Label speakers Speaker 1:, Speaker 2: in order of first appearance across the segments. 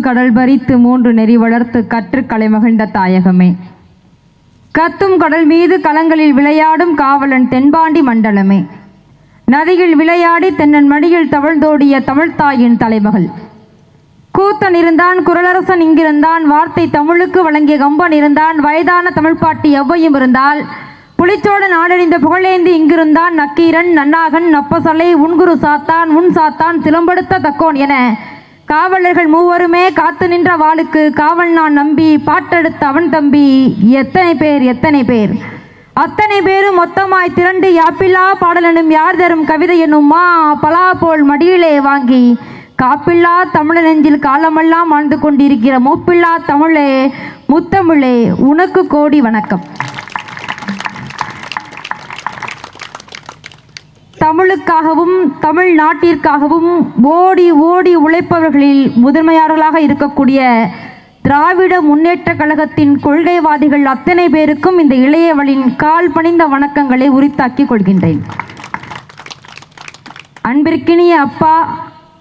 Speaker 1: கடல் பறித்து மூன்று நெறி வளர்த்து கற்று கலை மகிழ்ந்த தாயகமே. கத்தும் கடல் மீது களங்களில் விளையாடும் காவலன் தென்பாண்டி மண்டலமே. நதியில் விளையாடி தென்னன் மடியில் தவழ்ந்தோடிய தமிழ்த்தாயின் தலைமகள். கூத்தன் இருந்தான் குரலரசன் இங்கிருந்தான் வார்த்தை தமிழுக்கு வழங்கிய கம்பன் இருந்தான் வயதான தமிழ்ப்பாட்டி எவ்வையும் இருந்தால் புலிச்சோட நாடறிந்த புகழேந்தி இங்கிருந்தான் நக்கீரன் நன்னாகன் நப்பசலை உன்குரு சாத்தான் உன் சாத்தான் சிலம்படுத்த தக்கோன் என காவலர்கள் மூவருமே காத்து நின்ற வாளுக்கு காவல் நான் நம்பி பாட்டெடுத்த அவன் தம்பி. எத்தனை பேர் எத்தனை பேர்? அத்தனை பேரும் மொத்தமாய் திரண்டு யாப்பில்லா பாடலனும் யார் தரும் கவிதை என்னும்மா பலா போல் மடியிலே வாங்கி. காப்பில்லா தமிழ நெஞ்சில் காலமெல்லாம் வாழ்ந்து கொண்டிருக்கிற மூப்பில்லா தமிழே முத்தமிழே உனக்கு கோடி வணக்கம். தமிழுக்காகவும் தமிழ் நாட்டிற்காகவும் ஓடி ஓடி உழைப்பவர்களில் முதன்மையாளர்களாக இருக்கக்கூடிய திராவிட முன்னேற்ற கழகத்தின் கொள்கைவாதிகள் அத்தனை பேருக்கும் இந்த இளையவளின் கால் பணிந்த வணக்கங்களை உரித்தாக்கிக் கொள்கின்றேன். அன்பிற்கினிய அப்பா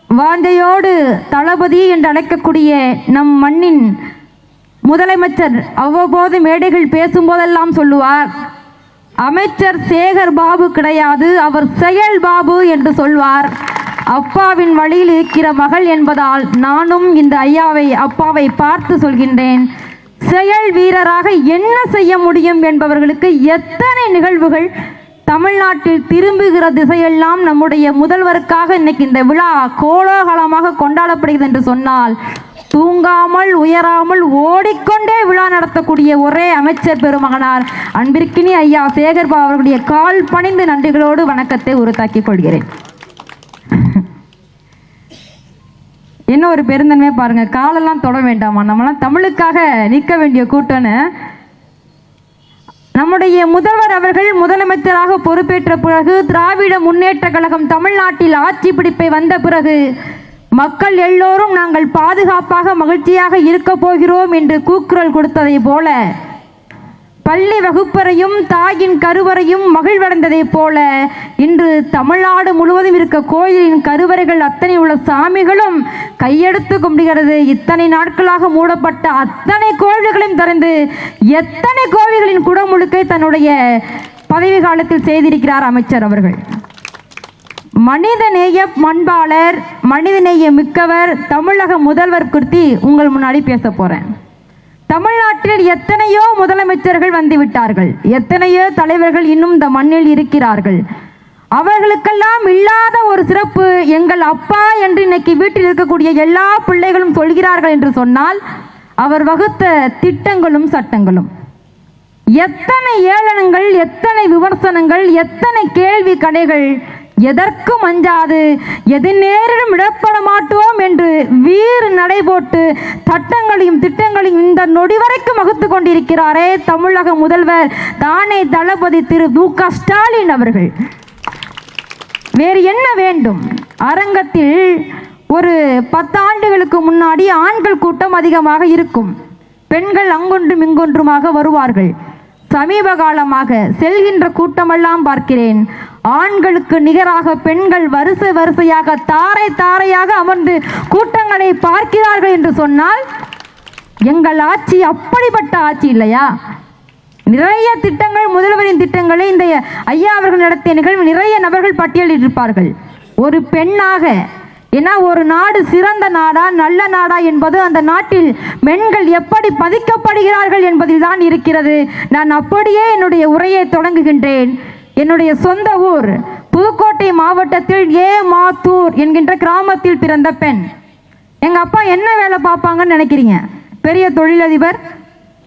Speaker 1: வாஞ்சையோடு தளபதி என்று அழைக்கக்கூடிய நம் மண்ணின் முதலமைச்சர் அவ்வப்போது மேடைகள் பேசும்போதெல்லாம் சொல்லுவார் அமைச்சர் சேகர் பாபு கிடையாது அவர் செயல் பாபு என்று சொல்வார். அப்பாவின் வழியில் இருக்கிற மகள் என்பதால் நானும் இந்த ஐயாவை அப்பாவை பார்த்து சொல்கின்றேன். செயல் வீரராக என்ன செய்ய முடியும் என்பவர்களுக்கு எத்தனை நிகழ்வுகள் தமிழ்நாட்டில் திரும்புகிற திசையெல்லாம் நம்முடைய முதல்வருக்காக இன்னைக்கு இந்த விழா கோலாகலமாக கொண்டாடப்படுகிறது என்று சொன்னால் தூங்காமல் உயராமல் ஓடிக்கொண்டே விழா நடத்தக்கூடிய ஒரே அமைச்சர் பெருமகனார் அன்பிற்கினி ஐயா சேகர்பா அவர்களுடைய கால் பணிந்து நன்றிகளோடு வணக்கத்தை உறுத்தாக்கிக் கொள்கிறேன். என்ன ஒரு பெருந்தன்மை பாருங்க காலெல்லாம் தொட வேண்டாமா? நம்மளாம் தமிழுக்காக நிற்க வேண்டிய கூட்டம்னு நம்முடைய முதல்வர் அவர்கள் முதலமைச்சராக பொறுப்பேற்ற பிறகு திராவிட முன்னேற்ற கழகம் தமிழ்நாட்டில் ஆட்சி பிடிப்பை வந்த பிறகு மக்கள் எல்லோரும் நாங்கள் பாதுகாப்பாக மகிழ்ச்சியாக இருக்க போகிறோம் என்று கூக்குரல் கொடுத்ததை போல பள்ளி வகுப்பறையும் தாயின் கருவறையும் மகிழ்வடைந்ததைப் போல இன்று தமிழ்நாடு முழுவதும் இருக்க கோயிலின் கருவறைகள் அத்தனை உள்ள சாமிகளும் கையெடுத்து கும்பிடுகிறது. இத்தனை நாட்களாக மூடப்பட்ட அத்தனை கோவில்களையும் திறந்து எத்தனை கோவில்களின் குடமுழுக்கை தன்னுடைய பதவி காலத்தில் செய்திருக்கிறார் அமைச்சர் அவர்கள். மனிதநேய பண்பாளர் மனிதநேய மிக்கவர் தமிழக முதல்வர் குறித்து உங்கள் முன்னாடி பேச போகிறேன் தமிழ்நாட்டில் எத்தனையோ முதலமைச்சர்கள் வந்துவிட்டார்கள். எத்தனையோ தலைவர்கள் இன்னும் இந்த மண்ணில் இருக்கிறார்கள். அவர்களுக்கெல்லாம் இல்லாத ஒரு சிறப்பு எங்கள் அப்பா என்று இன்னைக்கு வீட்டில் இருக்கக்கூடிய எல்லா பிள்ளைகளும் சொல்கிறார்கள் என்று சொன்னால் அவர் வகுத்த திட்டங்களும் சட்டங்களும். எத்தனை ஏளனங்கள் எத்தனை விமர்சனங்கள் எத்தனை கேள்வி கடைகள் எதற்கும் அஞ்சாது எது நேரிலும் இடப்பட மாட்டோம் என்று வீறு நடைபோட்டு சட்டங்களையும் திட்டங்களையும் இந்த நொடி வரைக்கும் வகுத்து கொண்டிருக்கிறாரே தமிழக முதல்வர் தானே தளபதி திரு மு க ஸ்டாலின் அவர்கள். வேறு என்ன வேண்டும்? அரங்கத்தில் ஒரு பத்தாண்டுகளுக்கு முன்னாடி ஆண்கள் கூட்டம் அதிகமாக இருக்கும். பெண்கள் அங்கொன்றும் இங்கொன்றுமாக வருவார்கள். சமீப காலமாக செல்கின்ற கூட்டமெல்லாம் பார்க்கிறேன். ஆண்களுக்கு நிகராக பெண்கள் வரிசை வரிசையாக தாரை தாரையாக அமர்ந்து கூட்டங்களை பார்க்கிறார்கள் என்று சொன்னால் எங்கள் ஆட்சி அப்படிப்பட்ட ஆட்சி இல்லையா? நிறைய திட்டங்கள் முதல்வரின் திட்டங்களை இந்த ஐயா அவர்கள் நடத்திய நிகழ்வு நிறைய நபர்கள் பட்டியலிட்டிருப்பார்கள். ஒரு பெண்ணாக ஏன்னா ஒரு நாடு சிறந்த நாடா நல்ல நாடா என்பது அந்த நாட்டில் பெண்கள் எப்படி பதிக்கப்படுகிறார்கள் என்பதில் தான் இருக்கிறது. நான் அப்படியே என்னுடைய உரையை தொடங்குகின்றேன். என்னுடைய சொந்த ஊர் புதுக்கோட்டை மாவட்டத்தில் ஏ மாத்தூர் என்கின்ற கிராமத்தில் பிறந்த பெண். எங்கள் அப்பா என்ன வேலை பார்ப்பாங்கன்னு நினைக்கிறீங்க? பெரிய தொழிலதிபர்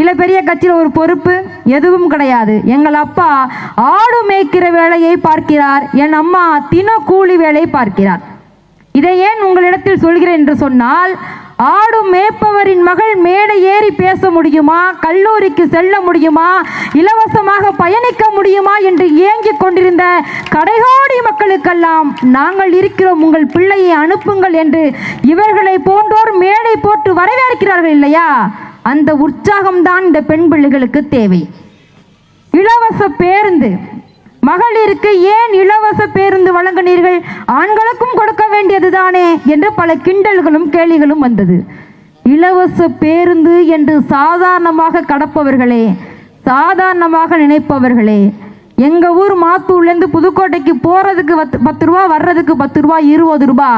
Speaker 1: இல்லை பெரிய கட்சியில் ஒரு பொறுப்பு எதுவும் கிடையாது. எங்கள் அப்பா ஆடு மேய்க்கிற வேலையை பார்க்கிறார் என் அம்மா தின கூலி வேலை பார்க்கிறார். இதை ஏன் உங்களிடத்தில் சொல்கிறேன் என்று சொன்னால் ஆடும் மேய்ப்பவரின் மகள் மேடை ஏறி பேச முடியுமா? கல்லூரிக்கு செல்ல முடியுமா? இலவசமாக பயணிக்க முடியுமா? என்று ஏங்கிக் கொண்டிருந்த கடைகோடி மக்களுக்கெல்லாம் நாங்கள் இருக்கிறோம் உங்கள் பிள்ளையை அனுப்புங்கள் என்று இவர்களை போன்றோர் மேடை போட்டு வரவேற்கிறார்கள் இல்லையா? அந்த உற்சாகம்தான் இந்த பெண் பிள்ளைகளுக்கு தேவை. இலவச பேருந்து மகளிருக்கு ஏன் இலவச பேருந்து வழங்கினீர்கள்? ஆண்களுக்கும் கொடுக்க வேண்டியதுதானே? என்று பல கிண்டல்களும் கேலிகளும் வந்தது. இலவச பேருந்து என்று சாதாரணமாக கடப்பவர்களே சாதாரணமாக நினைப்பவர்களே எங்கள் ஊர் மாத்தூர்லேருந்து புதுக்கோட்டைக்கு போகிறதுக்கு பத்து பத்து ரூபா வர்றதுக்கு பத்து ரூபா இருபது ரூபா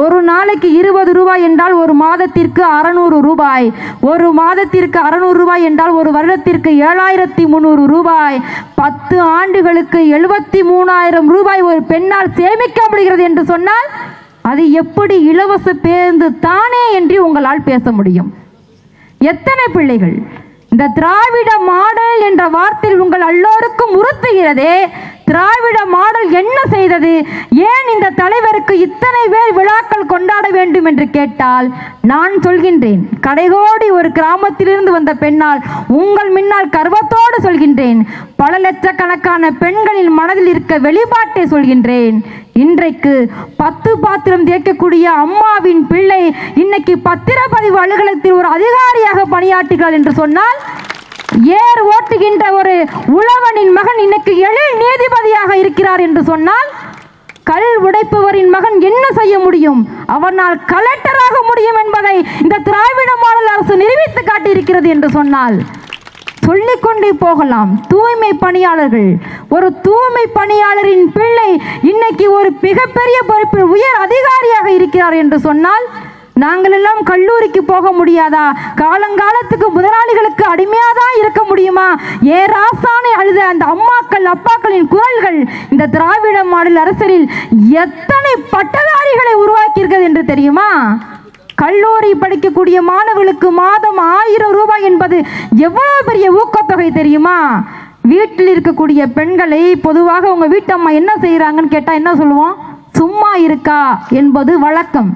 Speaker 1: ஒரு நாளைக்கு இருபது ரூபாய் என்றால் ஒரு மாதத்திற்கு அறநூறு ரூபாய். ஒரு மாதத்திற்கு அறநூறு ரூபாய் என்றால் ஒரு வருடத்திற்கு ஏழாயிரத்தி முந்நூறு ரூபாய். பத்து ஆண்டுகளுக்கு எழுபத்தி மூணாயிரம் ரூபாய் ஒரு பெண்ணால் சேமிக்கப்படுகிறது என்று சொன்னால் அது எப்படி இலவச பேருந்து தானே என்று உங்களால் பேச முடியும். எத்தனை பிள்ளைகள்? இந்த திராவிட மாடல் என்ற வார்த்தையில் உங்கள் எல்லோருக்கும் உறுத்துகிறதே. திராவிட மாடல் என்ன செய்தது? ஏன் இந்த தலைவருக்கு இத்தனை பேர் விழாக்கள் கொண்டாட வேண்டும் என்று கேட்டால் நான் சொல்கின்றேன். கடைகோடி ஒரு கிராமத்திலிருந்து வந்த பெண்ணால் உங்கள் முன்னால் கர்வத்தோடு சொல்கின்றேன். பல லட்சக்கணக்கான பெண்களின் மனதில் இருக்க வெளிப்பாட்டை சொல்கின்றேன். இன்றைக்கு பத்து பாத்திரம் தேய்க்கக்கூடிய அம்மாவின் பிள்ளை இன்னைக்கு பத்திரப்பதிவு அலுவலகத்தில் ஒரு அதிகாரியாக பணியாற்றுகிறார் என்று சொன்னால் ஏர் ஓட்டுகின்ற ஒரு உழவனின் மகன் இன்னைக்கு எழில் நீதிபதியாக இருக்கிறார் என்று சொன்னால் கல் உடைப்பவரின் மகன் என்ன செய்ய முடியும்? அவனால் கலெக்டராக முடியும் என்பதை இந்த திராவிட மாடல் அரசு நிரூபித்து காட்டியிருக்கிறது என்று சொன்னால் சொல்லிக்கொண்டே போகலாம். தூய்மை பணியாளர்கள் ஒரு தூய்மை பணியாளரின் பிள்ளை இன்னைக்கு ஒரு மிகப்பெரிய பொறுப்பில் உயர் அதிகாரியாக இருக்கிறார் என்று சொன்னால் நாங்கள் எல்லாம் கல்லூரிக்கு போக முடியாதா? காலங்காலத்துக்கு முதலாளிகளுக்கு அடிமையாக தான் இருக்க முடியுமா? ஏ ராசானை அழுத அந்த அம்மாக்கள் அப்பாக்களின் குரல்கள் இந்த திராவிட மாடல் அரசரில் எத்தனை பட்டதாரிகளை உருவாக்கியிருக்கிறது என்று தெரியுமா? கல்லூரி படிக்கக்கூடிய மாணவர்களுக்கு மாதம் ஆயிரம் ரூபாய் என்பது எவ்வளவு பெரிய ஊக்கத்தொகை தெரியுமா? வீட்டில் இருக்கக்கூடிய பெண்களை பொதுவாக உங்கள் வீட்டம்மா என்ன செய்கிறாங்கன்னு கேட்டால் என்ன சொல்லுவோம்? சும்மா இருக்கா என்பது வழக்கம்.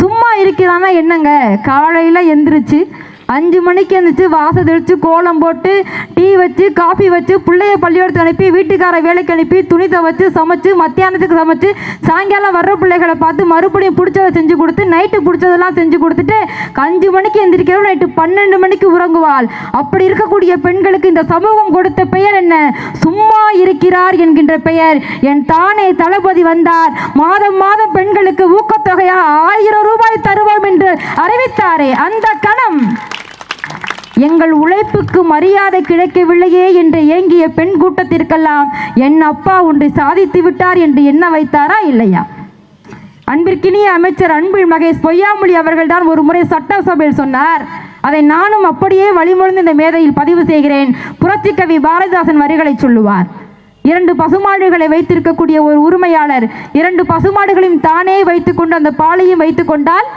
Speaker 1: சும்மா இருக்கிறான்னா என்னங்க? காலையில் எந்திரிச்சு அஞ்சு மணிக்கு எழுந்துச்சு வாசல் தெளித்து கோலம் போட்டு டீ வச்சு காஃபி வச்சு பிள்ளைய பள்ளியோடத்துக்கு அனுப்பி வீட்டுக்கார வேலைக்கு அனுப்பி துணி துவைச்சு சமைச்சு மத்தியானத்துக்கு சமைச்சு சாயங்காலம் வர்ற பிள்ளைகளை பார்த்து மறுபடியும் பிடிச்சதை செஞ்சு கொடுத்து நைட்டு பிடிச்சதெல்லாம் செஞ்சு கொடுத்துட்டு அஞ்சு மணிக்கு எந்திரிக்கிறோம் நைட்டு பன்னெண்டு மணிக்கு உறங்குவாள். அப்படி இருக்கக்கூடிய பெண்களுக்கு இந்த சமூகம் கொடுத்த பெயர் என்ன? சும்மா இருக்கிறார் என்கின்ற பெயர். என் தானே தளபதி வந்தார். மாதம் மாதம் பெண்களுக்கு ஊக்கத்தொகையாக ஆயிரம் ரூபாய் தருவோம் என்று அறிவித்தாரே. அந்த கணம் எங்கள் உழைப்புக்கு மரியாதை கிடைக்கவில்லையே என்று ஏங்கிய பெண் கூட்டத்திற்கெல்லாம் என் அப்பா ஒன்று சாதித்து விட்டார் என்று எண்ண வைத்தாரா இல்லையா? அன்பிற்கினிய அமைச்சர் அன்பில் மகேஷ் பொய்யாமொழி அவர்கள்தான் ஒரு முறை சட்டசபையில் சொன்னார். அதை நானும் அப்படியே வழிமொழிந்து இந்த மேதையில் பதிவு செய்கிறேன். புரட்சி கவி பாரதிதாசன் வரிகளை சொல்லுவார். இரண்டு பசுமாடுகளை வைத்திருக்கக்கூடிய ஒரு உரிமையாளர். இரண்டு பசுமாடுகளையும் தானே வைத்துக்கொண்டு அந்த பாலையும் வைத்துக்கொண்டால்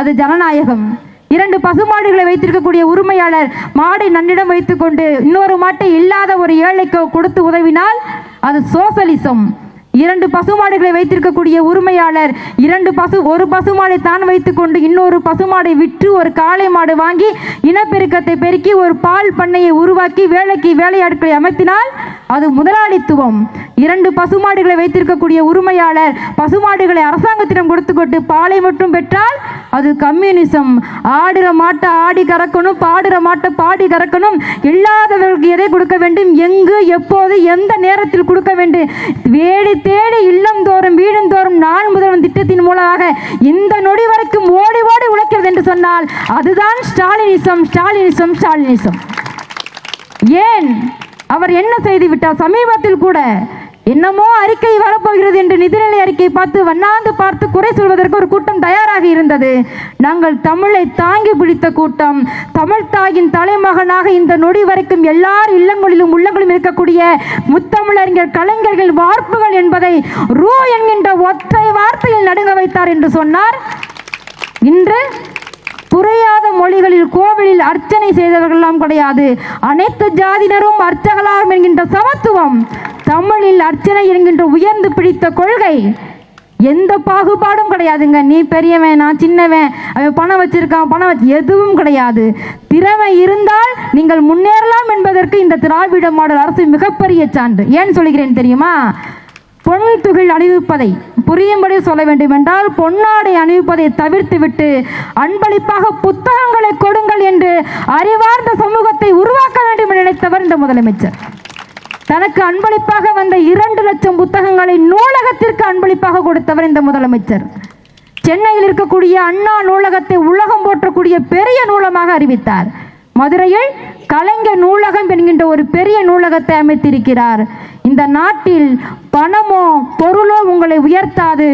Speaker 1: அது ஜனநாயகம். இரண்டு பசுமாடுகளை வைத்திருக்கக்கூடிய உரிமையாளர் மாடை நன்னிடம் வைத்துக்கொண்டு இன்னொரு மாட்டை இல்லாத ஒரு ஏழைக்கு கொடுத்து உதவினால் அது சோசலிசம். இரண்டு பசுமாடுகளை வைத்திருக்கக்கூடிய உரிமையாளர் இரண்டு பசு ஒரு பசுமாடை தான் வைத்துக்கொண்டு இன்னொரு பசுமாடை விற்று ஒரு காளை மாடு வாங்கி இனப்பெருக்கத்தை பெருக்கி ஒரு பால் பண்ணையை உருவாக்கி வேலைக்கு வேலையாட்களை அமைத்தினால் அது முதலாளித்துவம். இரண்டு பசுமாடுகளை வைத்திருக்கக்கூடிய உரிமையாளர் பசுமாடுகளை அரசாங்கத்திடம் கொடுத்துக்கொண்டு பாலை மட்டும் பெற்றால் அது கம்யூனிசம். ஆடுற மாட்டை ஆடி கறக்கணும் பாடுற மாட்டை பாடி கறக்கணும். இல்லாதவர்களுக்கு எதை கொடுக்க வேண்டும்? எங்கு எப்போது எந்த நேரத்தில் கொடுக்க வேண்டும்? வேடி தேடி இல்லம் தோறும் வீடும் தோறும் நாள் முதல்வன் திட்டத்தின் மூலமாக இந்த நொடி வரைக்கும் ஓடி ஓடி உழைக்கிறது என்று சொன்னால் அதுதான் ஸ்டாலினிசம் ஸ்டாலினிசம் ஸ்டாலினிசம். ஏன்? அவர் என்ன செய்து விட்டார்? சமீபத்தில் கூட என்னமோ அறிக்கை வரப்போகிறது என்று நிதிநிலை அறிக்கை பார்த்து வண்ணாந்து பார்த்து குறை சொல்வதற்கு ஒரு கூட்டம் தயாராக இருந்தது. நாங்கள் தமிழை தாங்கி பிடித்த கூட்டம். தமிழ் தாயின் தலைமகனாக இந்த நொடி வரைக்கும் எல்லார் இல்லங்களிலும் உள்ளங்களும் இருக்கக்கூடிய முத்தமிழறிஞர் கலைஞர்கள் வார்ப்புகள் என்பதை ரூ என்கின்ற ஒற்றை வார்த்தையில் நடுங்க வைத்தார் என்று சொன்னார். இன்று புரியாத மொழிகளில் கோவிலில் அர்ச்சனை செய்தவர்களெல்லாம் கிடையாது. அனைத்து ஜாதியினரும் அர்ச்சகலாம் என்கின்ற சமத்துவம் தமிழில் அர்ச்சனை என்கின்ற உயர்ந்து பிடித்த கொள்கை. எந்த பாகுபாடும் கிடையாதுங்க. நீ பெரியவன் நான் சின்னவன் அவன் பணம் வச்சிருக்கான் பணம் வச்சு எதுவும் கிடையாது. திறமை இருந்தால் நீங்கள் முன்னேறலாம் என்பதற்கு இந்த திராவிட மாடல் அரசு மிகப்பெரிய சான்று. ஏன் சொல்கிறேன் தெரியுமா? பொன் துகில் அணிவிப்பதை புரியும்படி சொல்ல வேண்டுமென்றால் பொன்னாடை அணிவிப்பதை தவிர்த்துவிட்டு அன்பளிப்பாக புத்தகங்களை கொடுங்கள் என்று அறிவார்ந்த சமூகத்தை உருவாக்க வேண்டும் என நினைத்தவர் இந்த முதலமைச்சர். தனக்கு அன்பளிப்பாக வந்த இரண்டு லட்சம் புத்தகங்களை நூலகத்திற்கு அன்பளிப்பாக கொடுத்தவர் இந்த முதலமைச்சர். சென்னையில் இருக்கக்கூடிய அண்ணா நூலகத்தை உலகம் போற்றக்கூடிய பெரிய நூலமாக அறிவித்தார். மதுரையில் கலைஞர் நூலகம் என்கின்ற ஒரு பெரிய நூலகத்தை அமைத்திருக்கிறார். இந்த நாட்டில் பணமோ பொருளோ உங்களை உயர்த்தாது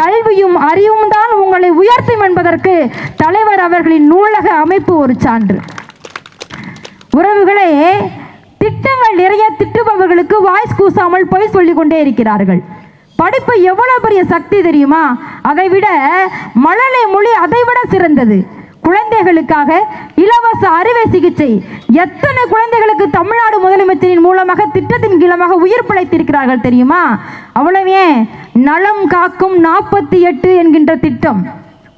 Speaker 1: கல்வியும் அறிவும் தான் உங்களை உயர்த்தும் என்பதற்கு தலைவர் அவர்களின் நூலக அமைப்பு ஒரு சான்று. உறவுகளே திட்டங்கள் நிறைய திட்டுபவர்களுக்கு வாய்ஸ் கூசாமல் பொய் சொல்லிக்கொண்டே இருக்கிறார்கள். படிப்பு எவ்வளவு பெரிய சக்தி தெரியுமா? அதை விட மழலை மொழி அதை விட சிறந்தது. குழந்தைகளுக்காக இலவச அறுவை சிகிச்சை. எத்தனை குழந்தைகளுக்கு தமிழ்நாடு முதலமைச்சரின் மூலமாக திட்டத்தின் கீழமாக உயிர் பிழைத்திருக்கிறார்கள் தெரியுமா? அவ்வளவே நலம் காக்கும் நாற்பத்தி எட்டு என்கின்ற திட்டம்.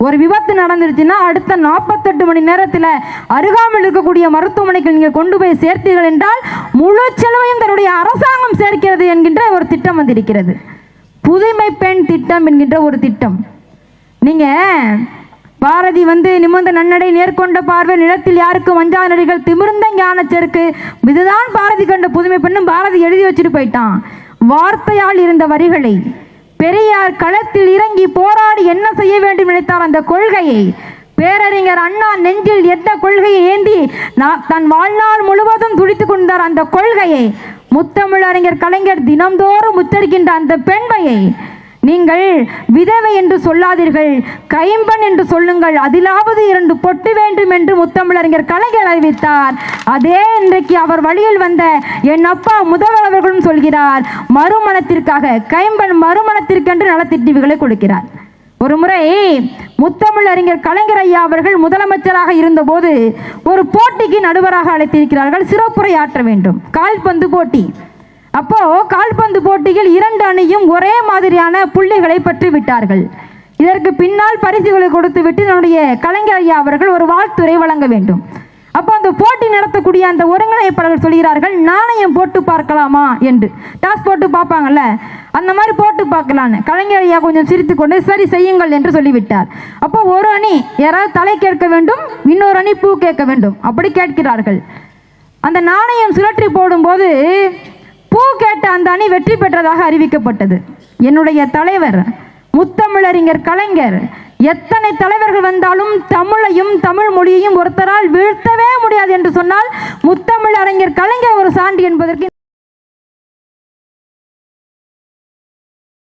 Speaker 1: ஒரு விபத்து நடந்துருச்சுன்னா அடுத்த நாற்பத்தெட்டு மணி நேரத்தில் அருகாமல் இருக்கக்கூடிய மருத்துவமனைக்கு நீங்கள் கொண்டு போய் சேர்த்தீர்கள் என்றால் முழு செலவையும் தன்னுடைய அரசாங்கம் சேர்க்கிறது என்கின்ற ஒரு திட்டம் வந்திருக்கிறது. புதுமை பெண் திட்டம் என்கின்ற ஒரு திட்டம். நீங்கள் பாரதி வந்து நிமிர்ந்த நன்னடை நேர்கொண்ட பார்வை நிலத்தில் யாருக்கும் வஞ்சா நடிகள் திமிர்ந்த ஞான செருக்கு இதுதான் பாரதி கண்ட புதுமை பெண்ணும் பாரதி எழுதி வச்சுட்டு போயிட்டான். வார்த்தையால் இருந்த வரிகளை பெரியார் களத்தில் இறங்கி போராடி என்ன செய்ய வேண்டும் நினைத்தார் அந்த கொள்கையை? பேரறிஞர் அண்ணா நெஞ்சில் எந்த கொள்கையை ஏந்தி நான் தன் வாழ்நாள் முழுவதும் துடித்துக் கொண்டார் அந்த கொள்கையை? முத்தமிழறிஞர் கலைஞர் தினம்தோறும் உச்சரிக்கின்ற அந்த பெண்மையை நீங்கள் விதவை என்று சொல்லாதீர்கள் கைம்பன் என்று சொல்லுங்கள் அதிலாவது இரண்டு பொட்டு வேண்டும் என்று முத்தமிழறிஞர் கலைஞர் அறிவித்தார். அதே இன்றைக்கு அவர் வழியில் வந்த என் அப்பா முதல்வர் அவர்களும் சொல்கிறார் மறுமணத்திற்காக கைம்பன் மறுமணத்திற்கென்று நலத்திட்டங்களை கொடுக்கிறார். ஒரு முறை முத்தமிழ் அறிஞர் கலைஞர் ஐயா அவர்கள் முதலமைச்சராக இருந்தபோது ஒரு போட்டிக்கு நடுவராக அழைத்திருக்கிறார்கள் சிறப்புரை ஆற்ற வேண்டும். கால்பந்து போட்டி. அப்போ கால்பந்து போட்டியில் இரண்டு அணியும் ஒரே மாதிரியான புள்ளிகளை பற்றி விட்டார்கள். இதற்கு பின்னால் பரிசுகளை கொடுத்து விட்டு நம்முடைய கலைஞர் ஐயா அவர்கள் ஒரு வாழ்த்துரை வழங்க வேண்டும். அப்போ அந்த போட்டி நடத்தக்கூடிய அந்த ஒருங்கிணைப்பாளர்கள் சொல்கிறார்கள் நாணயம் போட்டு பார்க்கலாமா? என்று. டாஸ் போட்டு பார்ப்பாங்கல்ல? அந்த மாதிரி போட்டு பார்க்கலான்னு. கலைஞர் ஐயா கொஞ்சம் சிரித்துக்கொண்டு சரி செய்யுங்கள் என்று சொல்லிவிட்டார். அப்போ ஒரு அணி யாராவது தலை கேட்க வேண்டும் இன்னொரு அணி பூ கேட்க வேண்டும். அப்படி கேட்கிறார்கள். அந்த நாணயம் சுழற்றி போடும்போது பூ கேட்ட அந்த அணி வெற்றி பெற்றதாக அறிவிக்கப்பட்டது. என்னுடைய தலைவர் முத்தமிழறிஞர் கலைஞர் எத்தனை தலைவர்கள் வந்தாலும் தமிழையும் தமிழ் மொழியையும் ஒருத்தரால் வீழ்த்தவே முடியாது என்று சொன்னால் முத்தமிழ் அறிஞர் கலைஞர் ஒரு சான்று என்பதற்கு